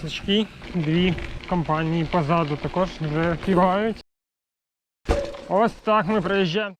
Значки, дві компанії позаду також вже співають. Ось так ми приїжджаємо.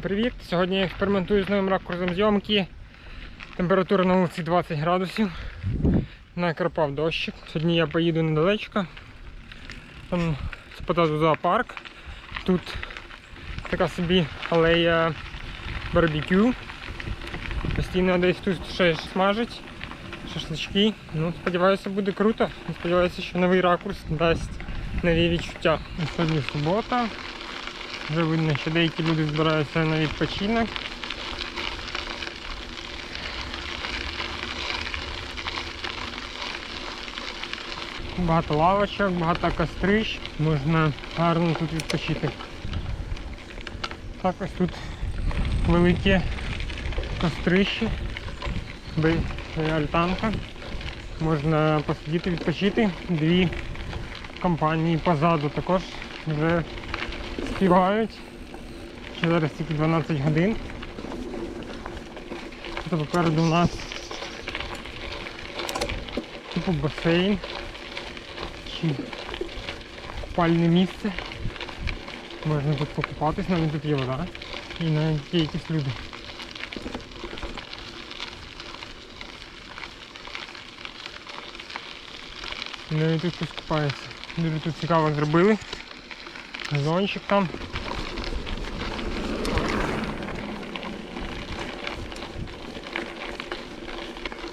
Всім привіт! Сьогодні я експериментую з новим ракурсом зйомки. Температура на вулиці 20 градусів. Накрапав дощик. Сьогодні я поїду недалечко. Там спотазу зоопарк. Тут така собі алея барбекю. Постійно десь тут щось смажить. Шашлички. Ну, сподіваюся, буде круто. Сподіваюся, що новий ракурс дасть нові відчуття. Сьогодні субота. Вже видно, що деякі люди збираються на відпочинок. Багато лавочок, багато кострищ, можна гарно тут відпочити. Також тут велике кострище, бе- альтанка. Можна посидіти, відпочити. Дві компанії позаду також вже співають. Зараз тільки 12 годин. Тут попереду у нас типу басейн чи спальне місце. Можна тут покупатись, навіть тут є вода і навіть є якісь люди. І навіть тут купається. Дуже тут цікаво зробили. Газончик там.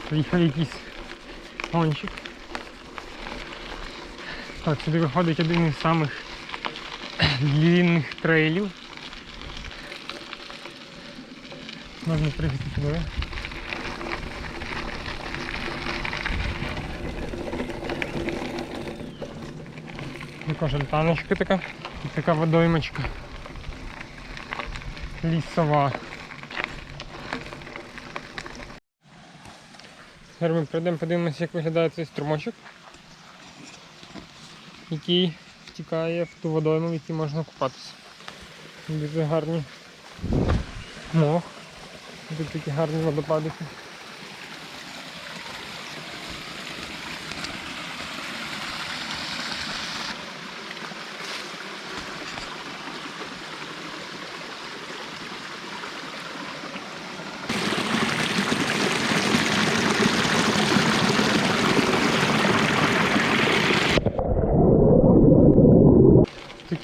Приїхав якийсь гонщик. Так, сюди виходить один із самих длинних трейлів. Можна приїхати туди. Також альтаночка така. І така водоймочка. Лісова. Зараз ми прийдемо, подивимося, як виглядає цей струмочок, який втікає в ту водойму, в якій можна купатися. Дуже гарні мох. Тут такі гарні водопадики.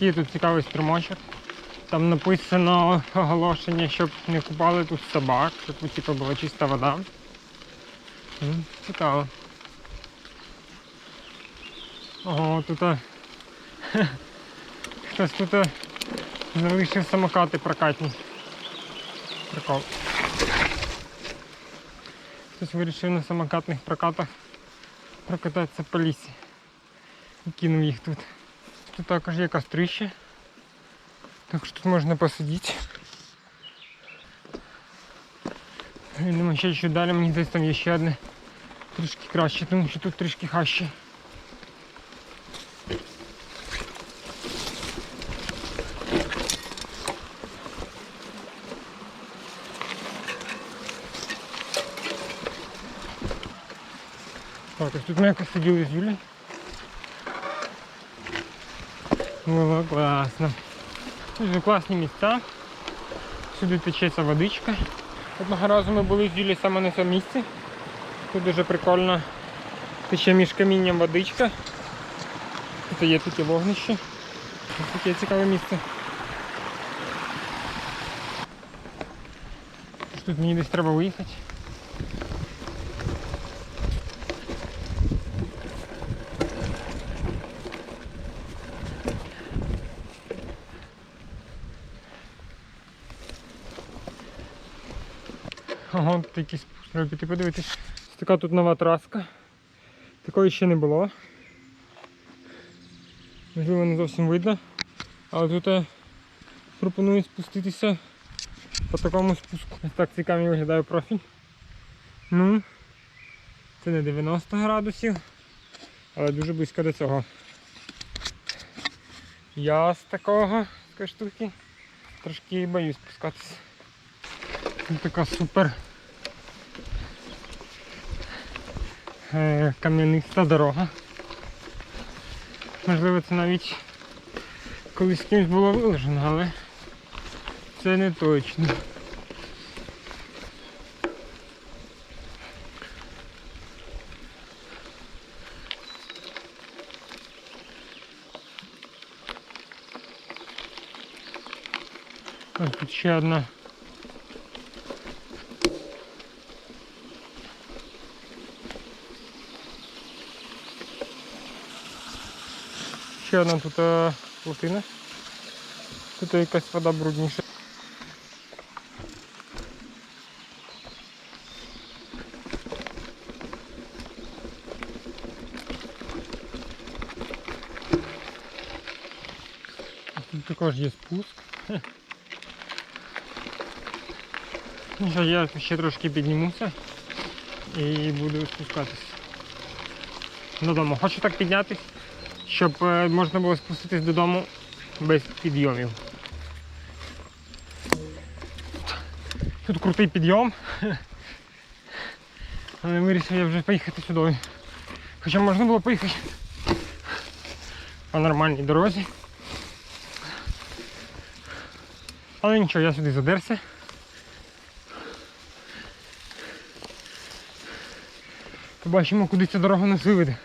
Такий тут цікавий струмочок. Там написано оголошення, щоб не купали тут собак, щоб типу, була чиста вода. Цікаво. Ого, тут хтось тут залишив самокати прокатні. Прикол. Хтось вирішив на самокатних прокатах прокататися по лісі. І кинув їх тут. Тут також є кострище. Так що тут можна посидіти. Йдемо ще чуть далі, мені десь там є ще одне трішки краще, тому що тут трішки хаще. Так, ось тут ми якось сиділи з Юлією. Було класно. Дуже класні місця. Сюди течеться водичка. Одного разу ми були з Юлією саме на цьому місці. Тут дуже прикольно тече між камінням водичка. Тут є таке вогнище. Ось таке цікаве місце. Тут мені десь треба виїхати. Тут якісь треба піти подивитись. Така тут нова траска. Такої ще не було. Можливо, не зовсім видно. Але тут е, пропоную спуститися по такому спуску. Ось так цікаво виглядає профіль. Ну, це не 90 градусів, але дуже близько до цього. Я з такого такої штуки трошки боюсь спускатися. Така супер кам'яниста дорога. Можливо, це навіть колись кимось було виложено, але це не точно. Ось тут ще одна. Ще одна тут е, плотина. Тут якась вода брудніша. Тут також є спуск. Ну я ще трошки піднімуся і буду спускатись додому. Хочу так піднятись, щоб е, можна було спуститись додому без підйомів. Тут крутий підйом. Але вирішив я вже поїхати сюди. Хоча можна було поїхати по нормальній дорозі. Але нічого, я сюди задерся. Побачимо, куди ця дорога нас виведе.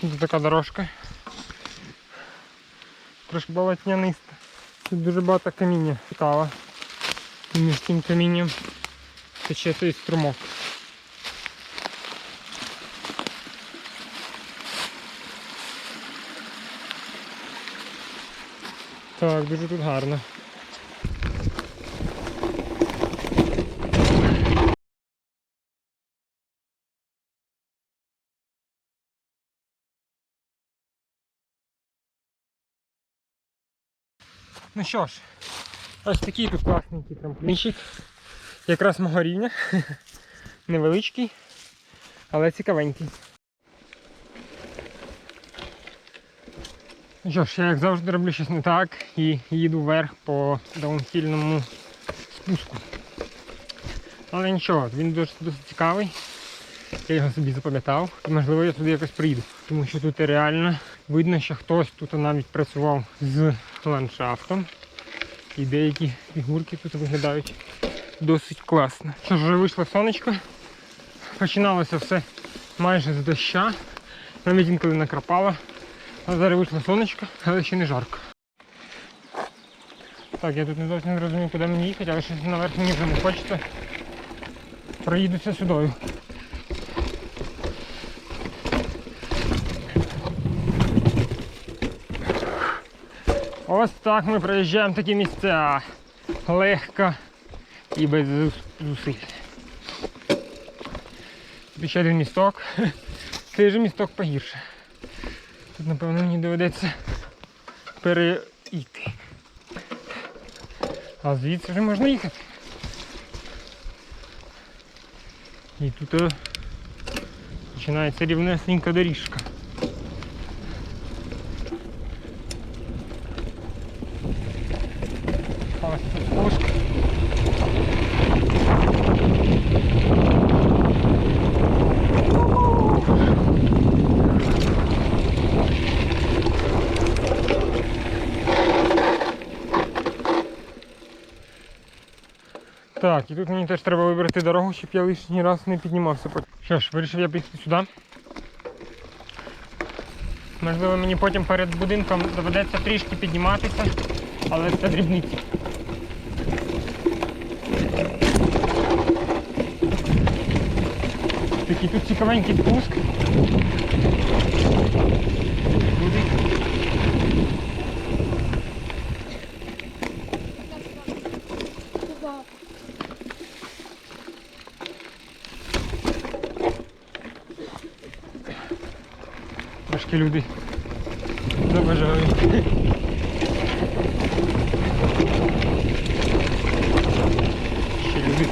Тут така дорожка. Трошки болотняниста. Тут дуже багато каміння цікаво. І між тим камінням тече той струмок. Так, дуже тут гарно. Ну що ж, ось такий тут класненький трамплінчик. Якраз мого рівня. Невеличкий, але цікавенький. Ну що ж, я як завжди роблю щось не так і їду вверх по даунхільному спуску. Але нічого, він досить, досить цікавий. Я його собі запам'ятав і можливо я туди якось прийду. Тому що тут реально видно, що хтось тут навіть працював з ландшафтом. І деякі фігурки тут виглядають досить класно. Що ж, вже вийшло сонечко. Починалося все майже з доща. Навіть інколи накрапало. А зараз вийшло сонечко, але ще не жарко. Так, я тут не зовсім не розумію, куди мені їхати, але щось наверх мені вже не хочеться. Проїдуся сюди. Ось так ми проїжджаємо такі місця. Легко і без зусиль. Тут ще один місток. Цей же місток погірше. Тут, напевно, мені доведеться перейти. А звідси вже можна їхати. І тут е, починається рівнесенька доріжка. Ось тут спуск. Так, і тут мені теж треба вибрати дорогу, щоб я лишній раз не піднімався. Що ж, вирішив я поїхати сюди. Можливо, мені потім перед будинком доведеться трішки підніматися, але це дрібниці. Такий тут цікавенький спуск. Буде. Трошки люди забажають. Ще люди.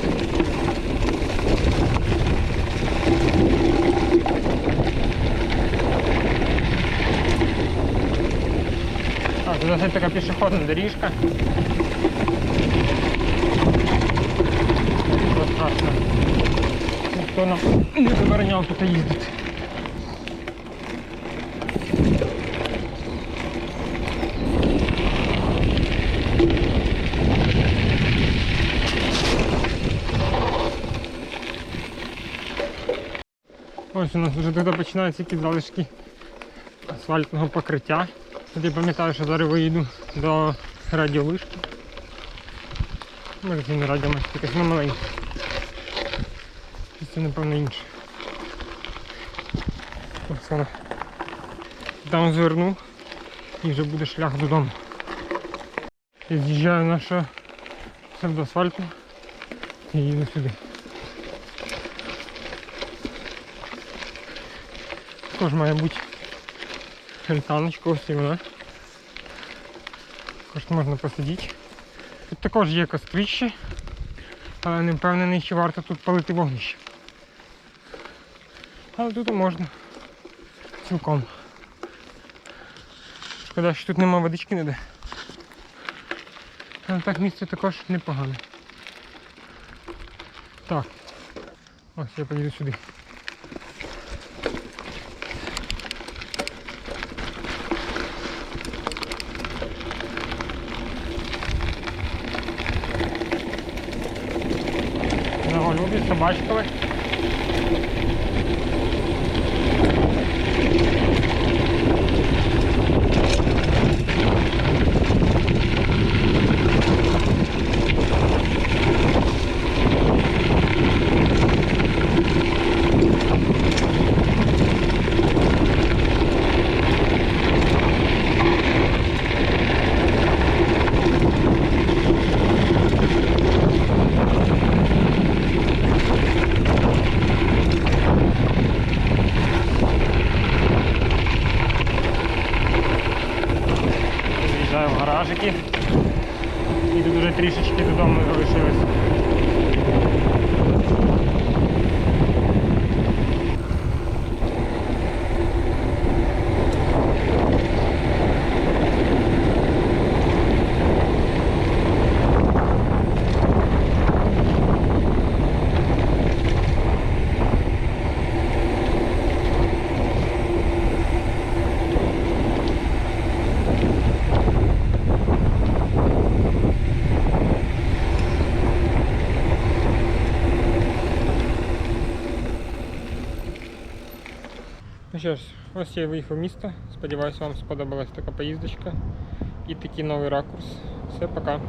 Так, тут досить така пішохідна доріжка. Страшного. Ніхто нам не забороняв тут їздити. Ось у нас вже тут починаються якісь залишки асфальтного покриття. Я пам'ятаю, що зараз виїду до радіовишки. Може це не радіомашка, якась вона маленька. Це напевно інше. Там зверну і вже буде шлях додому. Я з'їжджаю наша псевдоасфальту і їду сюди. Також має бути альтаночка, ось і вона. Також можна посидіти. Тут також є костріще, але не впевнений, чи варто тут палити вогнище. Але тут можна цілком. Шкода, що тут нема водички ніде. Але так місце також непогане. Так. Ось я поїду сюди. Você machuca, vai. В гаражики. І тут вже трішечки додому залишилось. Ну що ж, ось я виїхав в місто. Сподіваюсь, вам сподобалась така поїздочка і такий новий ракурс. Все, пока.